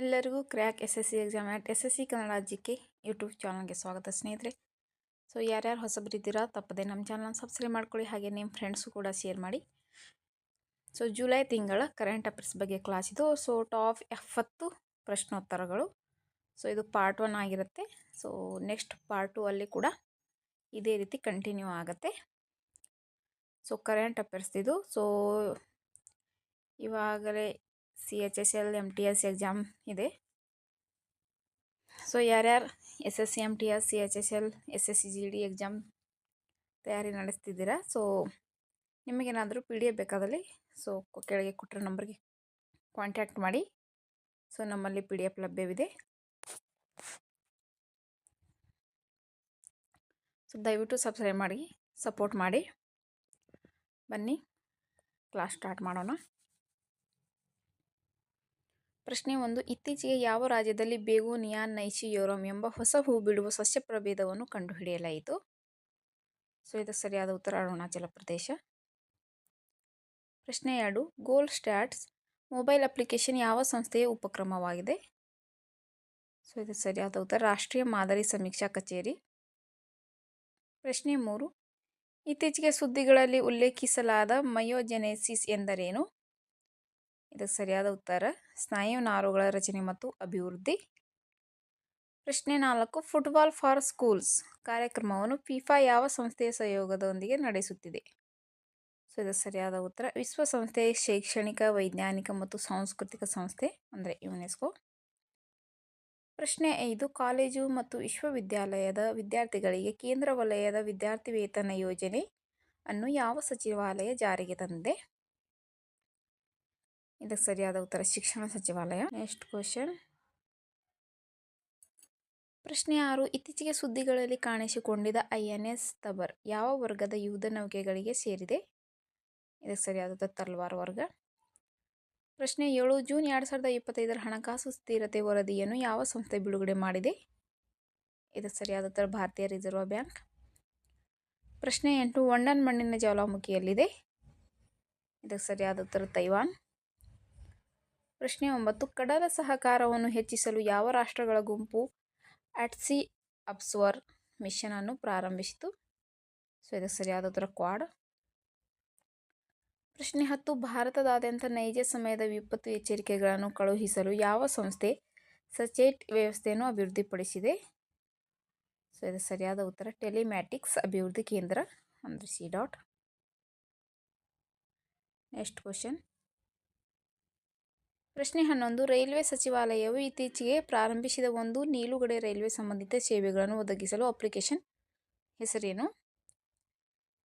ಎಲ್ಲರಿಗೂ crack S S C exam at S S C Kannada G K YouTube ಚಾನಲ್ಗೆ ಸ್ವಾಗತ, ಸ್ನೇಹಿತರೆ. So ಯಾರ್ಯಾರು ಹೊಸಬರಿದ್ದೀರಾ ತಪ್ಪದೆ ನಮ್ಮ ಚಾನಲ್ ಸಬ್ಸ್ಕ್ರೈಬ್ ಮಾಡ್ಕೊಳ್ಳಿ, ಹಾಗೆ ನಿಮ್ಮ ಫ್ರೆಂಡ್ಸು ಕೂಡ ಶೇರ್ ಮಾಡಿ. ಸೊ ಜುಲೈ ತಿಂಗಳ ಕರೆಂಟ್ ಅಫೇರ್ಸ್ ಬಗ್ಗೆ ಕ್ಲಾಸ್ ಇದು. ಸೊ ಟಾಪ್ ಎಫತ್ತು ಪ್ರಶ್ನೋತ್ತರಗಳು. ಸೊ ಇದು ಪಾರ್ಟ್ ಒನ್ ಆಗಿರುತ್ತೆ. ಸೊ ನೆಕ್ಸ್ಟ್ ಪಾರ್ಟ್ ಟು ಅಲ್ಲಿ ಕೂಡ ಇದೇ ರೀತಿ ಕಂಟಿನ್ಯೂ ಆಗುತ್ತೆ. ಸೊ ಕರೆಂಟ್ ಅಫೇರ್ಸ್ ಇದು. ಸೊ ಇವಾಗಲೇ C H S L M T S exam ಇದೆ. ಸೊ ಯಾರ್ಯಾರು S S C M T S C H S L S S C G D exam ತಯಾರಿ ನಡೆಸ್ತಿದ್ದೀರಾ? ಸೊ ನಿಮಗೇನಾದರೂ P D F ಬೇಕಾದಲ್ಲಿ so ಕೆಳಗೆ ಕೊಟ್ಟಿರೋ ನಂಬರ್ಗೆ ಕಾಂಟ್ಯಾಕ್ಟ್ ಮಾಡಿ. ಸೊ ನಮ್ಮಲ್ಲಿ ಪಿ ಡಿ ಎಫ್ ಲಭ್ಯವಿದೆ. ಸೊ ದಯವಿಟ್ಟು ಸಬ್ಸ್ಕ್ರೈಬ್ ಮಾಡಿ ಸಪೋರ್ಟ್ ಮಾಡಿ. ಬನ್ನಿ ಕ್ಲಾಸ್ ಸ್ಟಾರ್ಟ್ ಮಾಡೋಣ. ಪ್ರಶ್ನೆ ಒಂದು, ಇತ್ತೀಚೆಗೆ ಯಾವ ರಾಜ್ಯದಲ್ಲಿ ಬೇಗೋನಿಯಾ ನೈಚಿಯೋರಮ್ ಎಂಬ ಹೊಸ ಹೂ ಬಿಡುವ ಸಸ್ಯ ಪ್ರಭೇದವನ್ನು ಕಂಡುಹಿಡಿಯಲಾಯಿತು? ಸೊ, ಇದು ಸರಿಯಾದ ಉತ್ತರ ಅರುಣಾಚಲ ಪ್ರದೇಶ. ಪ್ರಶ್ನೆ ಎರಡು ಗೋಲ್ ಸ್ಟ್ಯಾಟ್ಸ್ ಮೊಬೈಲ್ ಅಪ್ಲಿಕೇಶನ್ ಯಾವ ಸಂಸ್ಥೆಯ ಉಪಕ್ರಮವಾಗಿದೆ? ಸೊ, ಇದು ಸರಿಯಾದ ಉತ್ತರ, ರಾಷ್ಟ್ರೀಯ ಮಾದರಿ ಸಮೀಕ್ಷಾ ಕಚೇರಿ. ಪ್ರಶ್ನೆ ಮೂರು, ಇತ್ತೀಚೆಗೆ ಸುದ್ದಿಗಳಲ್ಲಿ ಉಲ್ಲೇಖಿಸಲಾದ ಮಯೋಜೆನೆಸಿಸ್ ಎಂದರೇನು? ಇದಕ್ಕೆ ಸರಿಯಾದ ಉತ್ತರ, ಸ್ನಾಯು ನಾರುಗಳ ರಚನೆ ಮತ್ತು ಅಭಿವೃದ್ಧಿ. ಪ್ರಶ್ನೆ ನಾಲ್ಕು, ಫುಟ್ಬಾಲ್ ಫಾರ್ ಸ್ಕೂಲ್ಸ್ ಕಾರ್ಯಕ್ರಮವನ್ನು ಫಿಫಾ ಯಾವ ಸಂಸ್ಥೆಯ ಸಹಯೋಗದೊಂದಿಗೆ ನಡೆಸುತ್ತಿದೆ? ಸೊ, ಇದು ಸರಿಯಾದ ಉತ್ತರ, ವಿಶ್ವಸಂಸ್ಥೆ ಶೈಕ್ಷಣಿಕ, ವೈಜ್ಞಾನಿಕ ಮತ್ತು ಸಾಂಸ್ಕೃತಿಕ ಸಂಸ್ಥೆ ಅಂದರೆ ಯುನೆಸ್ಕೋ. ಪ್ರಶ್ನೆ ಐದು, ಕಾಲೇಜು ಮತ್ತು ವಿಶ್ವವಿದ್ಯಾಲಯದ ವಿದ್ಯಾರ್ಥಿಗಳಿಗೆ ಕೇಂದ್ರ ವಲಯದ ವಿದ್ಯಾರ್ಥಿ ವೇತನ ಯೋಜನೆ ಅನ್ನು ಯಾವ ಸಚಿವಾಲಯ ಜಾರಿಗೆ ತಂದಿದೆ? ಇದಕ್ಕೆ ಸರಿಯಾದ ಉತ್ತರ ಶಿಕ್ಷಣ ಸಚಿವಾಲಯ. ನೆಕ್ಸ್ಟ್ ಕ್ವಶನ್ ಪ್ರಶ್ನೆ ಆರು, ಇತ್ತೀಚೆಗೆ ಸುದ್ದಿಗಳಲ್ಲಿ ಕಾಣಿಸಿಕೊಂಡಿದ್ದ ಐ ಎನ್ ಎಸ್ ತಬರ್ ಯಾವ ವರ್ಗದ ಯುದ್ಧ ನೌಕೆಗಳಿಗೆ ಸೇರಿದೆ? ಇದಕ್ಕೆ ಸರಿಯಾದ ತಲ್ವಾರ್ ವರ್ಗ. ಪ್ರಶ್ನೆ ಏಳು, ಜೂನ್ ಎರಡು ಸಾವಿರದ ಇಪ್ಪತ್ತೈದರ ಹಣಕಾಸು ಸ್ಥಿರತೆ ವರದಿಯನ್ನು ಯಾವ ಸಂಸ್ಥೆ ಬಿಡುಗಡೆ ಮಾಡಿದೆ? ಇದಕ್ಕೆ ಸರಿಯಾದ ಉತ್ತರ ಭಾರತೀಯ ರಿಸರ್ವ್ ಬ್ಯಾಂಕ್. ಪ್ರಶ್ನೆ ಎಂಟು, ಒಂಡನ್ ಮಣ್ಣಿನ ಜ್ವಾಲಾಮುಖಿಯಲ್ಲಿದೆ. ಇದಕ್ಕೆ ಸರಿಯಾದ ಉತ್ತರ ತೈವಾನ್. ಪ್ರಶ್ನೆ ಒಂಬತ್ತು. ಕಡಲ ಸಹಕಾರವನ್ನು ಹೆಚ್ಚಿಸಲು ಯಾವ ರಾಷ್ಟ್ರಗಳ ಗುಂಪು ಅಟ್ಸಿ ಅಬ್ಸ್ವರ್ ಮಿಷನ್ ಅನ್ನು ಪ್ರಾರಂಭಿಸಿತು? ಸೊ ಇದಕ್ಕೆ ಸರಿಯಾದ ಉತ್ತರ ಕ್ವಾಡ್. ಪ್ರಶ್ನೆ ಹತ್ತು. ಭಾರತದಾದ್ಯಂತ ನೈಜ ಸಮಯದ ವಿಪತ್ತು ಎಚ್ಚರಿಕೆಗಳನ್ನು ಕಳುಹಿಸಲು ಯಾವ ಸಂಸ್ಥೆ ಸಚೇಟ್ ವ್ಯವಸ್ಥೆಯನ್ನು ಅಭಿವೃದ್ಧಿಪಡಿಸಿದೆ? ಸೊ ಇದು ಸರಿಯಾದ ಉತ್ತರ. ಟೆಲಿಮ್ಯಾಟಿಕ್ಸ್ ಅಭಿವೃದ್ಧಿ ಕೇಂದ್ರ. ಅಂದರೆ ಸಿ ಡಾಟ್. Next question. ಪ್ರಶ್ನೆ ಹನ್ನೊಂದು, ರೈಲ್ವೆ ಸಚಿವಾಲಯವು ಇತ್ತೀಚೆಗೆ ಪ್ರಾರಂಭಿಸಿದ ಒಂದು ನೀಲುಗಡೆ ರೈಲ್ವೆ ಸಂಬಂಧಿತ ಸೇವೆಗಳನ್ನು ಒದಗಿಸಲು ಅಪ್ಲಿಕೇಶನ್ ಹೆಸರೇನು?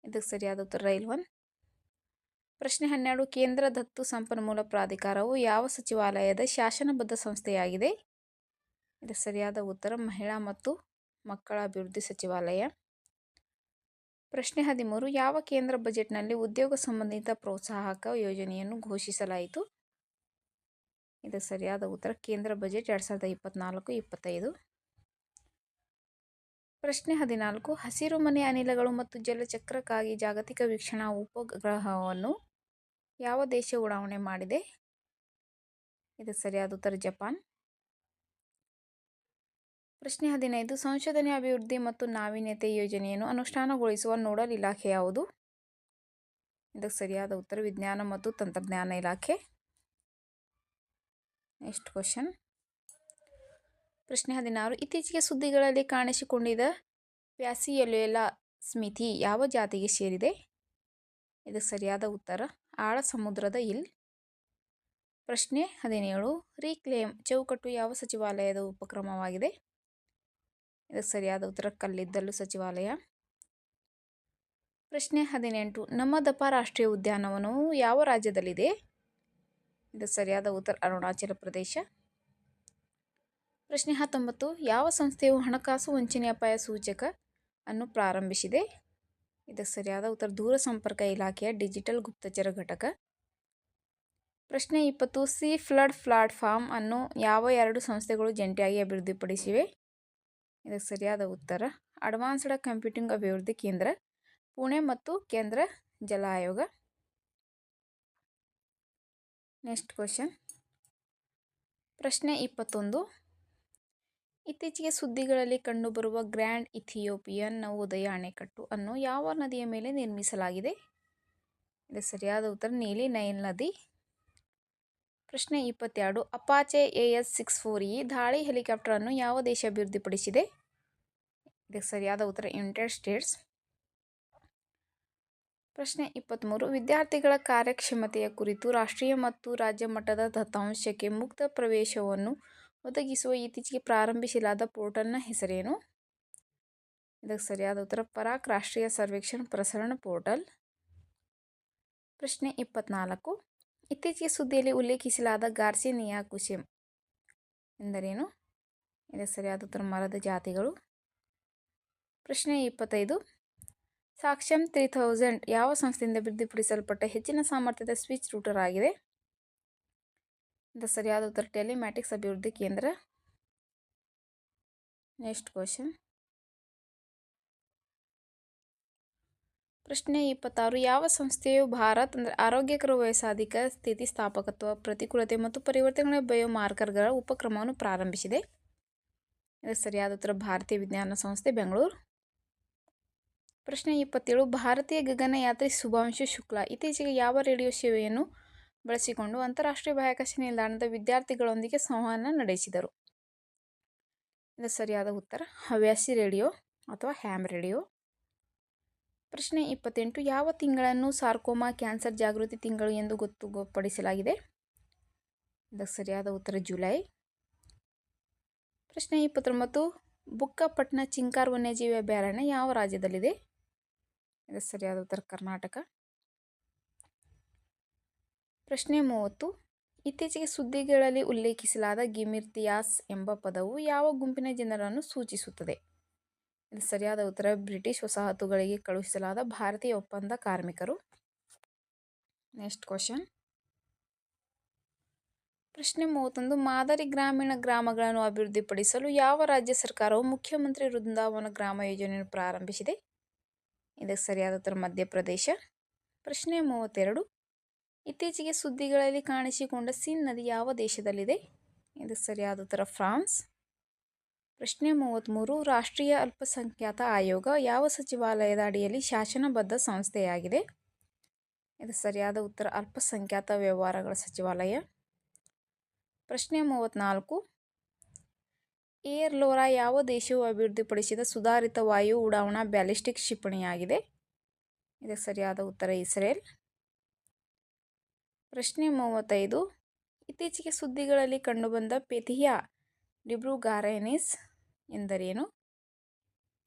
ಇದಕ್ಕೆ ಸರಿಯಾದ ಉತ್ತರ ರೈಲ್ ಒನ್. ಪ್ರಶ್ನೆ ಹನ್ನೆರಡು, ಕೇಂದ್ರ ದತ್ತು ಸಂಪನ್ಮೂಲ ಪ್ರಾಧಿಕಾರವು ಯಾವ ಸಚಿವಾಲಯದ ಶಾಸನಬದ್ಧ ಸಂಸ್ಥೆಯಾಗಿದೆ? ಇದಕ್ಕೆ ಸರಿಯಾದ ಉತ್ತರ ಮಹಿಳಾ ಮತ್ತು ಮಕ್ಕಳ ಅಭಿವೃದ್ಧಿ ಸಚಿವಾಲಯ. ಪ್ರಶ್ನೆ ಹದಿಮೂರು, ಯಾವ ಕೇಂದ್ರ ಬಜೆಟ್ನಲ್ಲಿ ಉದ್ಯೋಗ ಸಂಬಂಧಿತ ಪ್ರೋತ್ಸಾಹಕ ಯೋಜನೆಯನ್ನು ಘೋಷಿಸಲಾಯಿತು? ಇದು ಸರಿಯಾದ ಉತ್ತರ. ಕೇಂದ್ರ ಬಜೆಟ್ ಎರಡು ಸಾವಿರದ ಇಪ್ಪತ್ತ್ನಾಲ್ಕು ಇಪ್ಪತ್ತೈದು. ಪ್ರಶ್ನೆ ಹದಿನಾಲ್ಕು. ಹಸಿರು ಮನೆ ಅನಿಲಗಳು ಮತ್ತು ಜಲಚಕ್ರಕ್ಕಾಗಿ ಜಾಗತಿಕ ವೀಕ್ಷಣಾ ಉಪಗ್ರಹವನ್ನು ಯಾವ ದೇಶ ಉಡಾವಣೆ ಮಾಡಿದೆ? ಇದು ಸರಿಯಾದ ಉತ್ತರ, ಜಪಾನ್. ಪ್ರಶ್ನೆ ಹದಿನೈದು. ಸಂಶೋಧನೆ, ಅಭಿವೃದ್ಧಿ ಮತ್ತು ನಾವೀನ್ಯತೆ ಯೋಜನೆಯನ್ನು ಅನುಷ್ಠಾನಗೊಳಿಸುವ ನೋಡಲ್ ಇಲಾಖೆ ಯಾವುದು? ಇದಕ್ಕೆ ಸರಿಯಾದ ಉತ್ತರ, ವಿಜ್ಞಾನ ಮತ್ತು ತಂತ್ರಜ್ಞಾನ ಇಲಾಖೆ. ನೆಕ್ಸ್ಟ್ ಕ್ವಶನ್ ಪ್ರಶ್ನೆ ಹದಿನಾರು. ಇತ್ತೀಚೆಗೆ ಸುದ್ದಿಗಳಲ್ಲಿ ಕಾಣಿಸಿಕೊಂಡಿದ್ದ ಪ್ಯಾಸಿಯೊಲೆಲಾ ಸ್ಮಿತಿ ಯಾವ ಜಾತಿಗೆ ಸೇರಿದೆ? ಇದು ಸರಿಯಾದ ಉತ್ತರ. ಆಳ ಸಮುದ್ರದ ಇಲ್. ಪ್ರಶ್ನೆ ಹದಿನೇಳು. ರೀಕ್ಲೇಮ್ ಚೌಕಟ್ಟು ಯಾವ ಸಚಿವಾಲಯದ ಉಪಕ್ರಮವಾಗಿದೆ? ಇದಕ್ಕೆ ಸರಿಯಾದ ಉತ್ತರ. ಕಲ್ಲಿದ್ದಲು ಸಚಿವಾಲಯ. ಪ್ರಶ್ನೆ ಹದಿನೆಂಟು. ನಮ್ಮ ದಪ್ಪ ರಾಷ್ಟ್ರೀಯ ಉದ್ಯಾನವನವು ಯಾವ ರಾಜ್ಯದಲ್ಲಿದೆ? ಇದು ಸರಿಯಾದ ಉತ್ತರ ಅರುಣಾಚಲ ಪ್ರದೇಶ. ಪ್ರಶ್ನೆ ಹತ್ತೊಂಬತ್ತು, ಯಾವ ಸಂಸ್ಥೆಯು ಹಣಕಾಸು ವಂಚನೆ ಅಪಾಯ ಸೂಚಕ ಅನ್ನು ಪ್ರಾರಂಭಿಸಿದೆ? ಇದಕ್ಕೆ ಸರಿಯಾದ ಉತ್ತರ ದೂರ ಸಂಪರ್ಕ ಇಲಾಖೆಯ ಡಿಜಿಟಲ್ ಗುಪ್ತಚರ ಘಟಕ. ಪ್ರಶ್ನೆ ಇಪ್ಪತ್ತು, ಸಿ ಫ್ಲಡ್ ಪ್ಲಾಟ್ಫಾರ್ಮ್ ಅನ್ನು ಯಾವ ಎರಡು ಸಂಸ್ಥೆಗಳು ಜಂಟಿಯಾಗಿ ಅಭಿವೃದ್ಧಿಪಡಿಸಿವೆ? ಇದಕ್ಕೆ ಸರಿಯಾದ ಉತ್ತರ, ಅಡ್ವಾನ್ಸ್ಡ್ ಕಂಪ್ಯೂಟಿಂಗ್ ಅಭಿವೃದ್ಧಿ ಕೇಂದ್ರ, ಪುಣೆ ಮತ್ತು ಕೇಂದ್ರ ಜಲ ಆಯೋಗ. ನೆಕ್ಸ್ಟ್ ಕ್ವಶನ್ ಪ್ರಶ್ನೆ ಇಪ್ಪತ್ತೊಂದು. ಇತ್ತೀಚೆಗೆ ಸುದ್ದಿಗಳಲ್ಲಿ ಕಂಡುಬರುವ ಗ್ರ್ಯಾಂಡ್ ಇಥಿಯೋಪಿಯನ್ ನವೋದಯ ಅಣೆಕಟ್ಟು ಅನ್ನು ಯಾವ ನದಿಯ ಮೇಲೆ ನಿರ್ಮಿಸಲಾಗಿದೆ? ಇದು ಸರಿಯಾದ ಉತ್ತರ. ನೀಲಿ ನೈಲ್ ನದಿ. ಪ್ರಶ್ನೆ ಇಪ್ಪತ್ತೆರಡು. Apache A S six four E ದಾಳಿ ಹೆಲಿಕಾಪ್ಟರನ್ನು ಯಾವ ದೇಶ ಅಭಿವೃದ್ಧಿಪಡಿಸಿದೆ? ಇದಕ್ಕೆ ಸರಿಯಾದ ಉತ್ತರ. ಯುನೈಟೆಡ್ ಸ್ಟೇಟ್ಸ್ ಪ್ರಶ್ನೆ ಇಪ್ಪತ್ತ್ಮೂರು ವಿದ್ಯಾರ್ಥಿಗಳ ಕಾರ್ಯಕ್ಷಮತೆಯ ಕುರಿತು ರಾಷ್ಟ್ರೀಯ ಮತ್ತು ರಾಜ್ಯ ಮಟ್ಟದ ದತ್ತಾಂಶಕ್ಕೆ ಮುಕ್ತ ಪ್ರವೇಶವನ್ನು ಒದಗಿಸುವ ಇತ್ತೀಚೆಗೆ ಪ್ರಾರಂಭಿಸಲಾದ ಪೋರ್ಟಲ್ನ ಹೆಸರೇನು? ಇದಕ್ಕೆ ಸರಿಯಾದ ಉತ್ತರ, ಪರಾಕ್ ರಾಷ್ಟ್ರೀಯ ಸರ್ವೇಕ್ಷಣ ಪ್ರಸರಣ ಪೋರ್ಟಲ್. ಪ್ರಶ್ನೆ ಇಪ್ಪತ್ನಾಲ್ಕು. ಇತ್ತೀಚೆಗೆ ಸುದ್ದಿಯಲ್ಲಿ ಉಲ್ಲೇಖಿಸಲಾದ ಗಾರ್ಸಿನಿಯಾ ಕುಶೆಮ್ ಎಂದರೇನು? ಇದಕ್ಕೆ ಸರಿಯಾದ ಉತ್ತರ, ಮರದ ಜಾತಿಗಳು. ಪ್ರಶ್ನೆ ಇಪ್ಪತ್ತೈದು. ಸಾಕ್ಷಂ ತ್ರೀ ಥೌಸಂಡ್ ಯಾವ ಸಂಸ್ಥೆಯಿಂದ ಅಭಿವೃದ್ಧಿಪಡಿಸಲ್ಪಟ್ಟ ಹೆಚ್ಚಿನ ಸಾಮರ್ಥ್ಯದ ಸ್ವಿಚ್ ರೂಟರ್ ಆಗಿದೆ? ಸರಿಯಾದ ಉತ್ತರ ಟೆಲಿಮ್ಯಾಟಿಕ್ಸ್ ಅಭಿವೃದ್ಧಿ ಕೇಂದ್ರ. Next question. ಪ್ರಶ್ನೆ ಇಪ್ಪತ್ತಾರು. ಯಾವ ಸಂಸ್ಥೆಯು ಭಾರತ್ ಅಂದರೆ ಆರೋಗ್ಯಕರ ವಯಸ್ಸಾಧಿಕ ಸ್ಥಿತಿಸ್ಥಾಪಕತ್ವ ಪ್ರತಿಕೂಲತೆ ಮತ್ತು ಪರಿವರ್ತನೆಗಳ ಬಯೋ ಮಾರ್ಕರ್ಗಳ ಉಪಕ್ರಮವನ್ನು ಪ್ರಾರಂಭಿಸಿದೆ. ಇದು ಸರಿಯಾದ ಉತ್ತರ ಭಾರತೀಯ ವಿಜ್ಞಾನ ಸಂಸ್ಥೆ, ಬೆಂಗಳೂರು. ಪ್ರಶ್ನೆ ಇಪ್ಪತ್ತೇಳು, ಭಾರತೀಯ ಗಗನಯಾತ್ರಿ ಶುಭಾಂಶು ಶುಕ್ಲಾ. ಇತ್ತೀಚೆಗೆ ಯಾವ ರೇಡಿಯೋ ಸೇವೆಯನ್ನು ಬಳಸಿಕೊಂಡು ಅಂತಾರಾಷ್ಟ್ರೀಯ ಬಾಹ್ಯಾಕಾಶ ನಿಲ್ದಾಣದ ವಿದ್ಯಾರ್ಥಿಗಳೊಂದಿಗೆ ಸಂವಹನ ನಡೆಸಿದರು? ಇದು ಸರಿಯಾದ ಉತ್ತರ, ಹವ್ಯಾಸಿ ರೇಡಿಯೋ ಅಥವಾ ಹ್ಯಾಮ್ ರೇಡಿಯೋ. ಪ್ರಶ್ನೆ ಇಪ್ಪತ್ತೆಂಟು, ಯಾವ ತಿಂಗಳನ್ನು ಸಾರ್ಕೋಮಾ ಕ್ಯಾನ್ಸರ್ ಜಾಗೃತಿ ತಿಂಗಳು ಎಂದು ಗೊತ್ತುಪಡಿಸಲಾಗಿದೆ? ಇದಕ್ಕೆ ಸರಿಯಾದ ಉತ್ತರ, ಜುಲೈ. ಪ್ರಶ್ನೆ ಇಪ್ಪತ್ತೊಂಬತ್ತು, ಬುಕ್ಕಪಟ್ನ ಚಿಂಕಾರ್ ವನ್ಯಜೀವಿ ಅಭಯಾರಣ್ಯ ಯಾವ ರಾಜ್ಯದಲ್ಲಿದೆ? ಇದು ಸರಿಯಾದ ಉತ್ತರ ಕರ್ನಾಟಕ. ಪ್ರಶ್ನೆ ಮೂವತ್ತು. ಇತ್ತೀಚೆಗೆ ಸುದ್ದಿಗಳಲ್ಲಿ ಉಲ್ಲೇಖಿಸಲಾದ ಗಿಮಿರ್ತಿಯಾಸ್ ಎಂಬ ಪದವು ಯಾವ ಗುಂಪಿನ ಜನರನ್ನು ಸೂಚಿಸುತ್ತದೆ? ಇದು ಸರಿಯಾದ ಉತ್ತರ, ಬ್ರಿಟಿಷ್ ವಸಾಹತುಗಳಿಗೆ ಕಳುಹಿಸಲಾದ ಭಾರತೀಯ ಒಪ್ಪಂದ ಕಾರ್ಮಿಕರು. ನೆಕ್ಸ್ಟ್ ಕ್ವಶನ್ ಪ್ರಶ್ನೆ ಮೂವತ್ತೊಂದು. ಮಾದರಿ ಗ್ರಾಮೀಣ ಗ್ರಾಮಗಳನ್ನು ಅಭಿವೃದ್ಧಿಪಡಿಸಲು ಯಾವ ರಾಜ್ಯ ಸರ್ಕಾರವು ಮುಖ್ಯಮಂತ್ರಿ ವೃಂದಾವನ ಗ್ರಾಮ ಯೋಜನೆಯನ್ನು ಪ್ರಾರಂಭಿಸಿದೆ? ಇದಕ್ಕೆ ಸರಿಯಾದ ಉತ್ತರ ಮಧ್ಯಪ್ರದೇಶ. ಪ್ರಶ್ನೆ ಮೂವತ್ತೆರಡು. ಇತ್ತೀಚೆಗೆ ಸುದ್ದಿಗಳಲ್ಲಿ ಕಾಣಿಸಿಕೊಂಡ ಸಿನ್ ನದಿ ಯಾವ ದೇಶದಲ್ಲಿದೆ? ಇದಕ್ಕೆ ಸರಿಯಾದ ಉತ್ತರ ಫ್ರಾನ್ಸ್. ಪ್ರಶ್ನೆ ಮೂವತ್ತ್ಮೂರು. ರಾಷ್ಟ್ರೀಯ ಅಲ್ಪಸಂಖ್ಯಾತ ಆಯೋಗ ಯಾವ ಸಚಿವಾಲಯದ ಅಡಿಯಲ್ಲಿ ಶಾಸನಬದ್ಧ ಸಂಸ್ಥೆಯಾಗಿದೆ? ಇದು ಸರಿಯಾದ ಉತ್ತರ ಅಲ್ಪಸಂಖ್ಯಾತ ವ್ಯವಹಾರಗಳ ಸಚಿವಾಲಯ. ಪ್ರಶ್ನೆ ಮೂವತ್ತ್ನಾಲ್ಕು. ಏರ್ ಲೋರಾ ಯಾವ ದೇಶವು ಅಭಿವೃದ್ಧಿಪಡಿಸಿದ ಸುಧಾರಿತ ವಾಯು ಉಡಾವಣಾ ಬ್ಯಾಲಿಸ್ಟಿಕ್ ಕ್ಷಿಪಣಿಯಾಗಿದೆ? ಇದಕ್ಕೆ ಸರಿಯಾದ ಉತ್ತರ ಇಸ್ರೇಲ್. ಪ್ರಶ್ನೆ ಮೂವತ್ತೈದು. ಇತ್ತೀಚೆಗೆ ಸುದ್ದಿಗಳಲ್ಲಿ ಕಂಡುಬಂದ ಪೆಥಿಯಾ ಡಿಬ್ರುಗಾರೆನಿಸ್ ಎಂದರೇನು?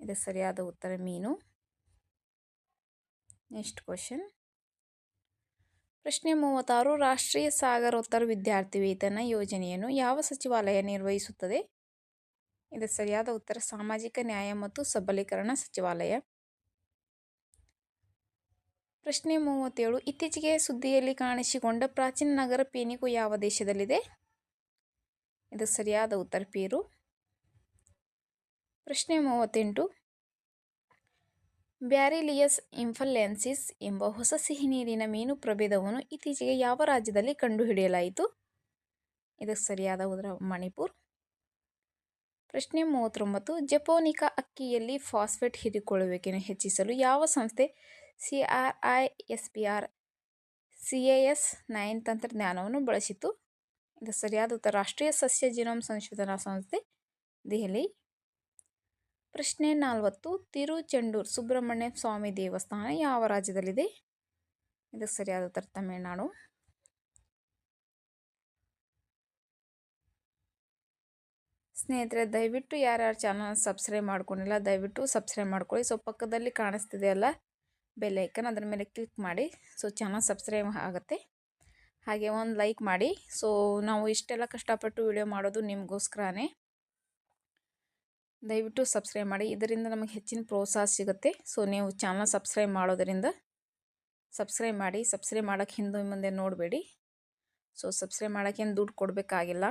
ಇದಕ್ಕೆ ಸರಿಯಾದ ಉತ್ತರ ಮೀನು. Next question. ಪ್ರಶ್ನೆ ಮೂವತ್ತಾರು. ರಾಷ್ಟ್ರೀಯ ಸಾಗರೋತ್ತರ ವಿದ್ಯಾರ್ಥಿ ವೇತನ ಯೋಜನೆಯನ್ನು ಯಾವ ಸಚಿವಾಲಯ ನಿರ್ವಹಿಸುತ್ತದೆ? ಇದಕ್ಕೆ ಸರಿಯಾದ ಉತ್ತರ ಸಾಮಾಜಿಕ ನ್ಯಾಯ ಮತ್ತು ಸಬಲೀಕರಣ ಸಚಿವಾಲಯ. ಪ್ರಶ್ನೆ ಮೂವತ್ತೇಳು, ಇತ್ತೀಚೆಗೆ ಸುದ್ದಿಯಲ್ಲಿ ಕಾಣಿಸಿಕೊಂಡ ಪ್ರಾಚೀನ ನಗರ ಪೇನಿಕು ಯಾವ ದೇಶದಲ್ಲಿದೆ? ಇದು ಸರಿಯಾದ ಉತ್ತರ ಪೇರು. ಪ್ರಶ್ನೆ ಮೂವತ್ತೆಂಟು, ಬ್ಯಾರಿಲಿಯಸ್ ಇಂಫಲೆನ್ಸಿಸ್ ಎಂಬ ಹೊಸ ಸಿಹಿನೀರಿನ ಮೀನು ಪ್ರಭೇದವನ್ನು ಇತ್ತೀಚೆಗೆ ಯಾವ ರಾಜ್ಯದಲ್ಲಿ ಕಂಡುಹಿಡಿಯಲಾಯಿತು? ಇದಕ್ಕೆ ಸರಿಯಾದ ಉತ್ತರ ಮಣಿಪುರ್. ಪ್ರಶ್ನೆ ಮೂವತ್ತೊಂಬತ್ತು, ಜಪೋನಿಕಾ ಅಕ್ಕಿಯಲ್ಲಿ ಫಾಸ್ಫೇಟ್ ಹೀರಿಕೊಳ್ಳುವಿಕೆಯನ್ನು ಹೆಚ್ಚಿಸಲು ಯಾವ ಸಂಸ್ಥೆ C R I S P R, C A S nine ತಂತ್ರಜ್ಞಾನವನ್ನು ಬಳಸಿತು ಇದು ಸರಿಯಾದ ಉತ್ತರ, ರಾಷ್ಟ್ರೀಯ ಸಸ್ಯ ಜಿನೋಮ್ ಸಂಶೋಧನಾ ಸಂಸ್ಥೆ, ದೆಹಲಿ. ಪ್ರಶ್ನೆ ನಲವತ್ತು, ತಿರುಚೆಂಡೂರ್ ಸುಬ್ರಹ್ಮಣ್ಯ ಸ್ವಾಮಿ ದೇವಸ್ಥಾನ ಯಾವ ರಾಜ್ಯದಲ್ಲಿದೆ? ಇದಕ್ಕೆ ಸರಿಯಾದ ಉತ್ತರ, ತಮಿಳುನಾಡು. ಸ್ನೇಹಿತರೆ, ದಯವಿಟ್ಟು ಯಾರ್ಯಾರು ಚಾನಲ್ ಸಬ್ಸ್ಕ್ರೈಬ್ ಮಾಡ್ಕೊಂಡಿಲ್ಲ, ದಯವಿಟ್ಟು ಸಬ್ಸ್ಕ್ರೈಬ್ ಮಾಡ್ಕೊಳ್ಳಿ. ಸೊ ಪಕ್ಕದಲ್ಲಿ ಕಾಣಿಸ್ತಿದೆ ಅಲ್ಲ ಬೆಲ್ ಐಕನ್ ಅದರ ಮೇಲೆ ಕ್ಲಿಕ್ ಮಾಡಿ. ಸೊ ಚಾನಲ್ ಸಬ್ಸ್ಕ್ರೈಬ್ ಆಗುತ್ತೆ. ಹಾಗೆ ಒಂದು ಲೈಕ್ ಮಾಡಿ. ಸೊ ನಾವು ಇಷ್ಟೆಲ್ಲ ಕಷ್ಟಪಟ್ಟು ವಿಡಿಯೋ ಮಾಡೋದು ನಿಮಗೋಸ್ಕರನೇ. ದಯವಿಟ್ಟು ಸಬ್ಸ್ಕ್ರೈಬ್ ಮಾಡಿ. ಇದರಿಂದ ನಮಗೆ ಹೆಚ್ಚಿನ ಪ್ರೋತ್ಸಾಹ ಸಿಗುತ್ತೆ. ಸೊ ನೀವು ಚಾನಲ್ ಸಬ್ಸ್ಕ್ರೈಬ್ ಮಾಡೋದರಿಂದ ಸಬ್ಸ್ಕ್ರೈಬ್ ಮಾಡಿ. ಸಬ್ಸ್ಕ್ರೈಬ್ ಮಾಡೋಕ್ಕೆ ಹಿಂದೆ ಮುಂದೆ ನೋಡಬೇಡಿ. ಸೊ ಸಬ್ಸ್ಕ್ರೈಬ್ ಮಾಡೋಕ್ಕೇನು ದುಡ್ಡು ಕೊಡಬೇಕಾಗಿಲ್ಲ.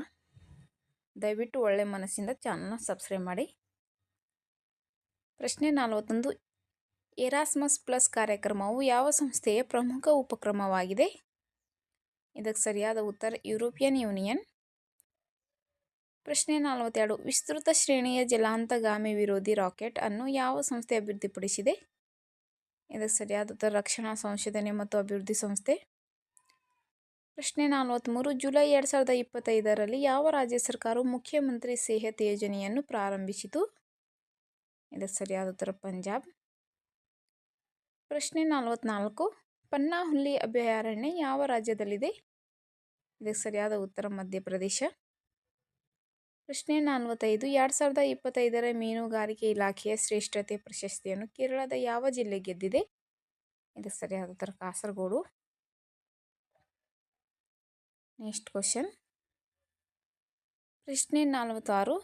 ದಯವಿಟ್ಟು ಒಳ್ಳೆ ಮನಸ್ಸಿಂದ ಚಾನಲ್ನ ಸಬ್ಸ್ಕ್ರೈಬ್ ಮಾಡಿ. ಪ್ರಶ್ನೆ ನಲವತ್ತೊಂದು ಎರಾಸ್ಮಸ್ ಪ್ಲಸ್ ಕಾರ್ಯಕ್ರಮವು ಯಾವ ಸಂಸ್ಥೆಯ ಪ್ರಮುಖ ಉಪಕ್ರಮವಾಗಿದೆ? ಇದಕ್ಕೆ ಸರಿಯಾದ ಉತ್ತರ ಯುರೋಪಿಯನ್ ಯೂನಿಯನ್ ಪ್ರಶ್ನೆ ನಲವತ್ತೆರಡು, ವಿಸ್ತೃತ ಶ್ರೇಣಿಯ ಜಲಾಂತಗಾಮಿ ವಿರೋಧಿ ರಾಕೆಟ್ ಅನ್ನು ಯಾವ ಸಂಸ್ಥೆ ಅಭಿವೃದ್ಧಿಪಡಿಸಿದೆ? ಇದಕ್ಕೆ ಸರಿಯಾದ ಉತ್ತರ ರಕ್ಷಣಾ ಸಂಶೋಧನೆ ಮತ್ತು ಅಭಿವೃದ್ಧಿ ಸಂಸ್ಥೆ. ಪ್ರಶ್ನೆ ನಲವತ್ತ್ಮೂರು ಜುಲೈ ಎರಡು ಸಾವಿರದ ಇಪ್ಪತ್ತೈದರಲ್ಲಿ ಯಾವ ರಾಜ್ಯ ಸರ್ಕಾರವು ಮುಖ್ಯಮಂತ್ರಿ ಸೇಹತ್ ಯೋಜನೆಯನ್ನು ಪ್ರಾರಂಭಿಸಿತು? ಇದಕ್ಕೆ ಸರಿಯಾದ ಉತ್ತರ ಪಂಜಾಬ್. ಪ್ರಶ್ನೆ ನಲವತ್ತ್ನಾಲ್ಕು ಪನ್ನಾ ಹುಲಿ ಅಭಯಾರಣ್ಯ ಯಾವ ರಾಜ್ಯದಲ್ಲಿದೆ? ಇದಕ್ಕೆ ಸರಿಯಾದ ಉತ್ತರ ಮಧ್ಯಪ್ರದೇಶ. ಪ್ರಶ್ನೆ ನಲವತ್ತೈದು, ಎರಡು ಸಾವಿರದ ಇಪ್ಪತ್ತೈದರ ಮೀನುಗಾರಿಕೆ ಇಲಾಖೆಯ ಶ್ರೇಷ್ಠತೆ ಪ್ರಶಸ್ತಿಯನ್ನು ಕೇರಳದ ಯಾವ ಜಿಲ್ಲೆ ಗೆದ್ದಿದೆ? ಇದಕ್ಕೆ ಸರಿಯಾದ ಉತ್ತರ ಕಾಸರಗೋಡು. ನೆಕ್ಸ್ಟ್ ಕ್ವಶನ್ ಪ್ರಶ್ನೆ ನಲವತ್ತಾರು.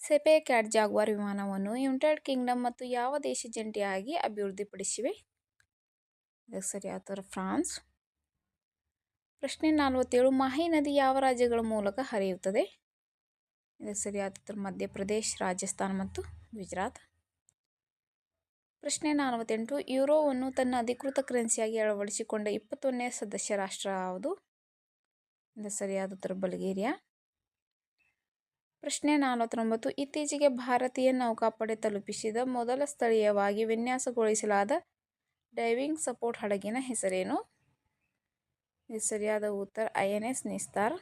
ಸೆಪೆ ಕ್ಯಾಟ್ ಜಾಗ್ವಾರ್ ವಿಮಾನವನ್ನು ಯುನೈಟೆಡ್ ಕಿಂಗ್ಡಮ್ ಮತ್ತು ಯಾವ ದೇಶ ಜಂಟಿಯಾಗಿ ಅಭಿವೃದ್ಧಿಪಡಿಸಿವೆ? ಸರಿಯಾದ ಉತ್ತರ ಫ್ರಾನ್ಸ್. ಪ್ರಶ್ನೆ ನಲವತ್ತೇಳು. ಮಹಿ ನದಿ ಯಾವ ರಾಜ್ಯಗಳ ಮೂಲಕ ಹರಿಯುತ್ತದೆ? ಇದಕ್ಕೆ ಸರಿಯಾದ ಉತ್ತರ ಮಧ್ಯಪ್ರದೇಶ್, ರಾಜಸ್ಥಾನ್ ಮತ್ತು ಗುಜರಾತ್. ಪ್ರಶ್ನೆ ನಲವತ್ತೆಂಟು. ಯುರೋವನ್ನು ತನ್ನ ಅಧಿಕೃತ ಕರೆನ್ಸಿಯಾಗಿ ಅಳವಡಿಸಿಕೊಂಡ ಇಪ್ಪತ್ತೊಂದನೇ ಸದಸ್ಯ ರಾಷ್ಟ್ರ ಯಾವುದು? ಇದು ಸರಿಯಾದ ಉತ್ತರ ಬಲ್ಗೇರಿಯಾ. ಪ್ರಶ್ನೆ ನಾಲ್ವತ್ತೊಂಬತ್ತು. ಇತ್ತೀಚೆಗೆ ಭಾರತೀಯ ನೌಕಾಪಡೆ ತಲುಪಿಸಿದ ಮೊದಲ ಸ್ಥಳೀಯವಾಗಿ ವಿನ್ಯಾಸಗೊಳಿಸಲಾದ ಡೈವಿಂಗ್ ಸಪೋರ್ಟ್ ಹಡಗಿನ ಹೆಸರೇನು? ಇದು ಸರಿಯಾದ ಉತ್ತರ, ಐ ಎನ್ ಎಸ್ ನಿಸ್ತಾರ್.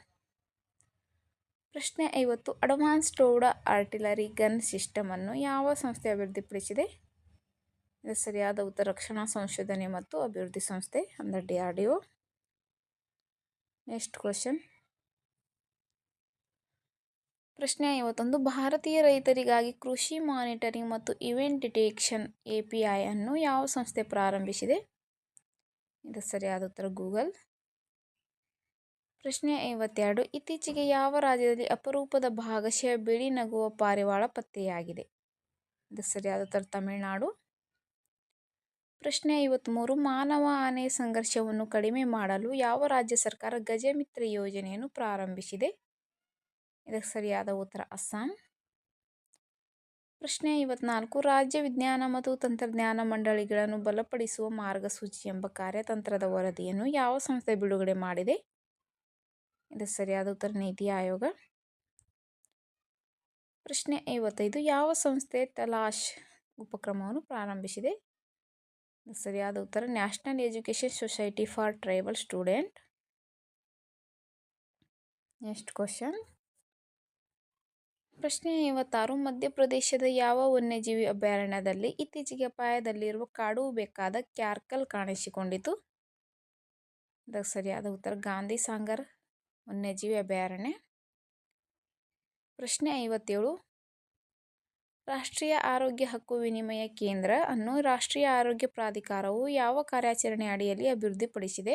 ಪ್ರಶ್ನೆ ಐವತ್ತು. ಅಡ್ವಾನ್ಸ್ ಟೋಡ ಆರ್ಟಿಲರಿ ಗನ್ ಸಿಸ್ಟಮನ್ನು ಯಾವ ಸಂಸ್ಥೆ ಅಭಿವೃದ್ಧಿಪಡಿಸಿದೆ? ಇದು ಸರಿಯಾದ ಉತ್ತರ, ರಕ್ಷಣಾ ಸಂಶೋಧನೆ ಮತ್ತು ಅಭಿವೃದ್ಧಿ ಸಂಸ್ಥೆ ಅಂದರೆ D R D O next question ಪ್ರಶ್ನೆ ಐವತ್ತೊಂದು. ಭಾರತೀಯ ರೈತರಿಗಾಗಿ ಕೃಷಿ ಮಾನಿಟರಿಂಗ್ ಮತ್ತು event detection A P I ಅನ್ನು ಯಾವ ಸಂಸ್ಥೆ ಪ್ರಾರಂಭಿಸಿದೆ? ಇದು ಸರಿಯಾದ ಉತ್ತರ ಗೂಗಲ್. ಪ್ರಶ್ನೆ ಐವತ್ತೆರಡು. ಇತ್ತೀಚೆಗೆ ಯಾವ ರಾಜ್ಯದಲ್ಲಿ ಅಪರೂಪದ ಭಾಗಶಃ ಬಿಳಿ ನಗುವ ಪಾರಿವಾಳ ಪತ್ತೆಯಾಗಿದೆ? ಇದು ಸರಿಯಾದ ಉತ್ತರ ತಮಿಳುನಾಡು. ಪ್ರಶ್ನೆ ಐವತ್ತ್ಮೂರು ಮಾನವ ಆನೆ ಸಂಘರ್ಷವನ್ನು ಕಡಿಮೆ ಮಾಡಲು ಯಾವ ರಾಜ್ಯ ಸರ್ಕಾರ ಗಜಮಿತ್ರ ಯೋಜನೆಯನ್ನು ಪ್ರಾರಂಭಿಸಿದೆ? ಇದಕ್ಕೆ ಸರಿಯಾದ ಉತ್ತರ ಅಸ್ಸಾಂ. ಪ್ರಶ್ನೆ ಐವತ್ನಾಲ್ಕು, ರಾಜ್ಯ ವಿಜ್ಞಾನ ಮತ್ತು ತಂತ್ರಜ್ಞಾನ ಮಂಡಳಿಗಳನ್ನು ಬಲಪಡಿಸುವ ಮಾರ್ಗಸೂಚಿ ಎಂಬ ಕಾರ್ಯತಂತ್ರದ ವರದಿಯನ್ನು ಯಾವ ಸಂಸ್ಥೆ ಬಿಡುಗಡೆ ಮಾಡಿದೆ? ಇದು ಸರಿಯಾದ ಉತ್ತರ ನೀತಿ ಆಯೋಗ. ಪ್ರಶ್ನೆ ಐವತ್ತೈದು, ಯಾವ ಸಂಸ್ಥೆ ತಲಾಶ್ ಉಪಕ್ರಮವನ್ನು ಪ್ರಾರಂಭಿಸಿದೆ? ಸರಿಯಾದ ಉತ್ತರ national education society for tribal student next question ಪ್ರಶ್ನೆ ಐವತ್ತಾರು, ಮಧ್ಯಪ್ರದೇಶದ ಯಾವ ವನ್ಯಜೀವಿ ಅಭಯಾರಣ್ಯದಲ್ಲಿ ಇತ್ತೀಚೆಗೆ ಅಪಾಯದಲ್ಲಿರುವ ಕಾಡು ಬೇಕಾದ ಕ್ಯಾರ್ಕಲ್ ಕಾಣಿಸಿಕೊಂಡಿತು? ಅದಕ್ಕೆ ಸರಿಯಾದ ಉತ್ತರ, ಗಾಂಧಿ ಸಾಗರ್ ವನ್ಯಜೀವಿ ಅಭಯಾರಣ್ಯ. ಪ್ರಶ್ನೆ ಐವತ್ತೇಳು ರಾಷ್ಟ್ರೀಯ ಆರೋಗ್ಯ ಹಕ್ಕು ವಿನಿಮಯ ಕೇಂದ್ರ ಅನ್ನು ರಾಷ್ಟ್ರೀಯ ಆರೋಗ್ಯ ಪ್ರಾಧಿಕಾರವು ಯಾವ ಕಾರ್ಯಾಚರಣೆ ಅಡಿಯಲ್ಲಿ ಅಭಿವೃದ್ಧಿಪಡಿಸಿದೆ?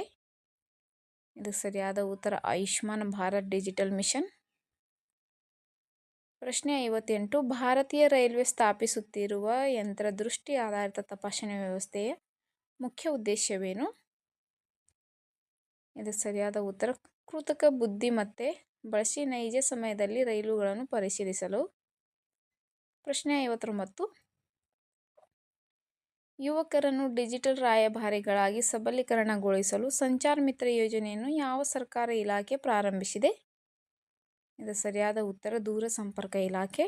ಇದು ಸರಿಯಾದ ಉತ್ತರ. Ayushman Bharat digital mission. ಪ್ರಶ್ನೆ ಐವತ್ತೆಂಟು. ಭಾರತೀಯ ರೈಲ್ವೆ ಸ್ಥಾಪಿಸುತ್ತಿರುವ ಯಂತ್ರ ದೃಷ್ಟಿ ಆಧಾರಿತ ತಪಾಸಣೆ ವ್ಯವಸ್ಥೆಯ ಮುಖ್ಯ ಉದ್ದೇಶವೇನು? ಇದು ಸರಿಯಾದ ಉತ್ತರ. ಕೃತಕ ಬುದ್ಧಿಮತ್ತೆ, ಬಳಸಿ ನೈಜ ಸಮಯದಲ್ಲಿ ರೈಲುಗಳನ್ನು ಪರಿಶೀಲಿಸಲು ಪ್ರಶ್ನೆ ಐವತ್ತೊಂಬತ್ತು. ಯುವಕರನ್ನು ಡಿಜಿಟಲ್ ರಾಯಭಾರಿಗಳಾಗಿ ಸಬಲೀಕರಣಗೊಳಿಸಲು ಸಂಚಾರ ಮಿತ್ರ ಯೋಜನೆಯನ್ನು ಯಾವ ಸರ್ಕಾರ ಇಲಾಖೆ ಪ್ರಾರಂಭಿಸಿದೆ? ಇದು ಸರಿಯಾದ ಉತ್ತರ, ದೂರ ಸಂಪರ್ಕ ಇಲಾಖೆ.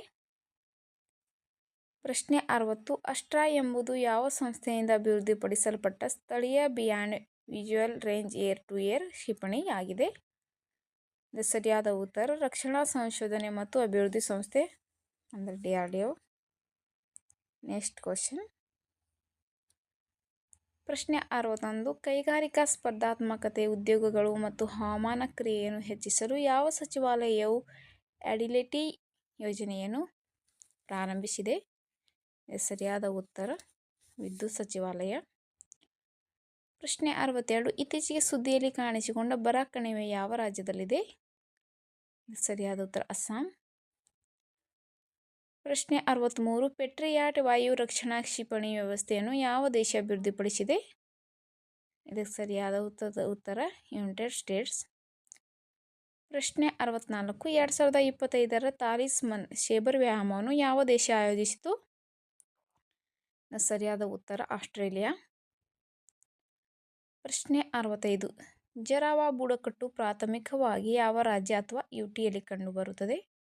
ಪ್ರಶ್ನೆ ಅರವತ್ತು. ಅಷ್ಟ್ರಾ ಎಂಬುದು ಯಾವ ಸಂಸ್ಥೆಯಿಂದ ಅಭಿವೃದ್ಧಿಪಡಿಸಲ್ಪಟ್ಟ ಸ್ಥಳೀಯ beyond visual range air to air ಕ್ಷಿಪಣಿಯಾಗಿದೆ? ಇದು ಸರಿಯಾದ ಉತ್ತರ, ರಕ್ಷಣಾ ಸಂಶೋಧನೆ ಮತ್ತು ಅಭಿವೃದ್ಧಿ ಸಂಸ್ಥೆ. ಅಂದರೆ D R D O next question ಪ್ರಶ್ನೆ ಅರವತ್ತೊಂದು. ಕೈಗಾರಿಕಾ ಸ್ಪರ್ಧಾತ್ಮಕತೆ ಉದ್ಯೋಗಗಳು ಮತ್ತು ಹವಾಮಾನ ಕ್ರಿಯೆಯನ್ನು ಹೆಚ್ಚಿಸಲು ಯಾವ ಸಚಿವಾಲಯವು ಅಡಿಲಿಟಿ ಯೋಜನೆಯನ್ನು ಪ್ರಾರಂಭಿಸಿದೆ? ಸರಿಯಾದ ಉತ್ತರ. ವಿದ್ಯುತ್ ಸಚಿವಾಲಯ. ಪ್ರಶ್ನೆ ಅರವತ್ತೆರಡು. ಇತ್ತೀಚೆಗೆ ಸುದ್ದಿಯಲ್ಲಿ ಕಾಣಿಸಿಕೊಂಡ ಬರ ಕಣಿವೆ ಯಾವ ರಾಜ್ಯದಲ್ಲಿದೆ? ಸರಿಯಾದ ಉತ್ತರ. ಅಸ್ಸಾಂ. ಪ್ರಶ್ನೆ ಅರವತ್ತ್ಮೂರು ಪೆಟ್ರಿಯಾಟ್ ವಾಯು ರಕ್ಷಣಾ ಕ್ಷಿಪಣಿ ವ್ಯವಸ್ಥೆಯನ್ನು ಯಾವ ದೇಶ ಅಭಿವೃದ್ಧಿಪಡಿಸಿದೆ? ಇದಕ್ಕೆ ಸರಿಯಾದ ಉತ್ತರ ಉತ್ತರ ಯುನೈಟೆಡ್ ಸ್ಟೇಟ್ಸ್ ಪ್ರಶ್ನೆ ಅರವತ್ನಾಲ್ಕು. ಎರಡು ಸಾವಿರದ ಇಪ್ಪತ್ತೈದರ ತಾಲಿಸ್ಮನ್ ಶೇಬರ್ ವ್ಯಾಯಾಮವನ್ನು ಯಾವ ದೇಶ ಆಯೋಜಿಸಿತು? ಸರಿಯಾದ ಉತ್ತರ ಆಸ್ಟ್ರೇಲಿಯಾ. ಪ್ರಶ್ನೆ ಅರವತ್ತೈದು. ಜರಾವಾ ಬುಡಕಟ್ಟು ಪ್ರಾಥಮಿಕವಾಗಿ ಯಾವ ರಾಜ್ಯ ಅಥವಾ ಯುಟಿಯಲ್ಲಿ ಕಂಡುಬರುತ್ತದೆ? ಇದು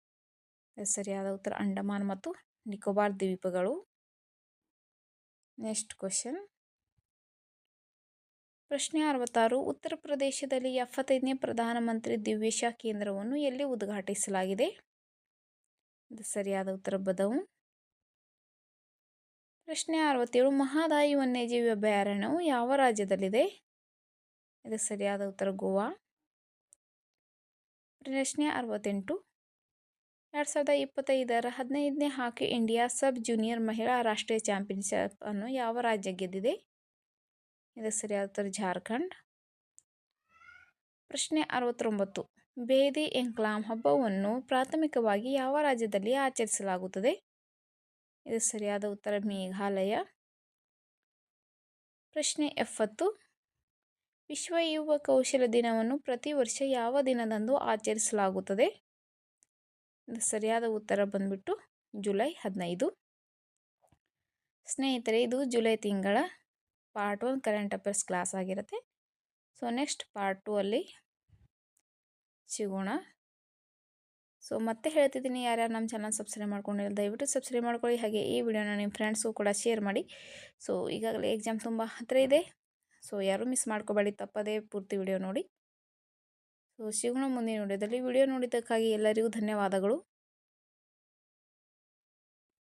ಸರಿಯಾದ ಉತ್ತರ ಅಂಡಮಾನ್ ಮತ್ತು ನಿಕೋಬಾರ್ ದ್ವೀಪಗಳು. ನೆಕ್ಸ್ಟ್ ಕ್ವಶನ್ ಪ್ರಶ್ನೆ ಅರವತ್ತಾರು. ಉತ್ತರ ಪ್ರದೇಶದಲ್ಲಿ ಎಪ್ಪತ್ತೈದನೇ ಪ್ರಧಾನಮಂತ್ರಿ ದಿವ್ಯಶಾ ಕೇಂದ್ರವನ್ನು ಎಲ್ಲಿ ಉದ್ಘಾಟಿಸಲಾಗಿದೆ? ಸರಿಯಾದ ಉತ್ತರ ಬದೌನ್ ಪ್ರಶ್ನೆ ಅರವತ್ತೇಳು. ಮಹಾದಾಯಿ ವನ್ಯಜೀವಿ ಅಭಯಾರಣ್ಯವು ಯಾವ ರಾಜ್ಯದಲ್ಲಿದೆ? ಇದು ಸರಿಯಾದ ಉತ್ತರ ಗೋವಾ. ಪ್ರಶ್ನೆ ಅರವತ್ತೆಂಟು. ಎರಡು ಸಾವಿರದ ಇಪ್ಪತ್ತೈದರ ಹದಿನೈದನೇ ಹಾಕಿ ಇಂಡಿಯಾ ಸಬ್ ಜೂನಿಯರ್ ಮಹಿಳಾ ರಾಷ್ಟ್ರೀಯ ಚಾಂಪಿಯನ್ಶಿಪ್ ಅನ್ನು ಯಾವ ರಾಜ್ಯ ಗೆದ್ದಿದೆ? ಇದು ಸರಿಯಾದ ಜಾರ್ಖಂಡ್. ಪ್ರಶ್ನೆ ಅರವತ್ತೊಂಬತ್ತು. ಬೇದಿ ಎಂಕ್ಲಾಮ್ ಹಬ್ಬವನ್ನು ಪ್ರಾಥಮಿಕವಾಗಿ ಯಾವ ರಾಜ್ಯದಲ್ಲಿ ಆಚರಿಸಲಾಗುತ್ತದೆ? ಇದು ಸರಿಯಾದ ಉತ್ತರ ಮೇಘಾಲಯ. ಪ್ರಶ್ನೆ ಎಪ್ಪತ್ತು. ವಿಶ್ವ ಯುವ ಕೌಶಲ ದಿನವನ್ನು ಪ್ರತಿ ವರ್ಷ ಯಾವ ದಿನದಂದು ಆಚರಿಸಲಾಗುತ್ತದೆ? ಸರಿಯಾದ ಉತ್ತರ ಬಂದ್ಬಿಟ್ಟು ಜುಲೈ ಹದಿನೈದು. ಸ್ನೇಹಿತರೆ, ಇದು ಜುಲೈ ತಿಂಗಳ part one current affairs class ಆಗಿರುತ್ತೆ. ಸೊ ನೆಕ್ಸ್ಟ್ ಪಾರ್ಟ್ ಟು ಅಲ್ಲಿ ಸಿಗೋಣ. ಸೊ ಮತ್ತೆ ಹೇಳ್ತಿದ್ದೀನಿ ಯಾರ್ಯಾರು ನಮ್ಮ ಚಾನಲ್ ಸಬ್ಸ್ಕ್ರೈಬ್ ಮಾಡ್ಕೊಂಡಿಲ್ಲ, ದಯವಿಟ್ಟು ಸಬ್ಸ್ಕ್ರೈಬ್ ಮಾಡ್ಕೊಳ್ಳಿ. ಹಾಗೆ ಈ ವಿಡಿಯೋನ ನಿಮ್ಮ ಫ್ರೆಂಡ್ಸು ಕೂಡ ಶೇರ್ ಮಾಡಿ. ಸೊ ಈಗಾಗಲೇ ಎಕ್ಸಾಮ್ ತುಂಬ ಹತ್ತಿರ ಇದೆ. ಸೊ ಯಾರೂ ಮಿಸ್ ಮಾಡ್ಕೋಬೇಡಿ, ತಪ್ಪದೇ ಪೂರ್ತಿ ವಿಡಿಯೋ ನೋಡಿ. ಸೊ ಸಿಗೋಣ ಮುಂದಿನ ವಿಡಿಯೋದಲ್ಲಿ. ವಿಡಿಯೋ ನೋಡಿದ್ದಕ್ಕಾಗಿ ಎಲ್ಲರಿಗೂ ಧನ್ಯವಾದಗಳು.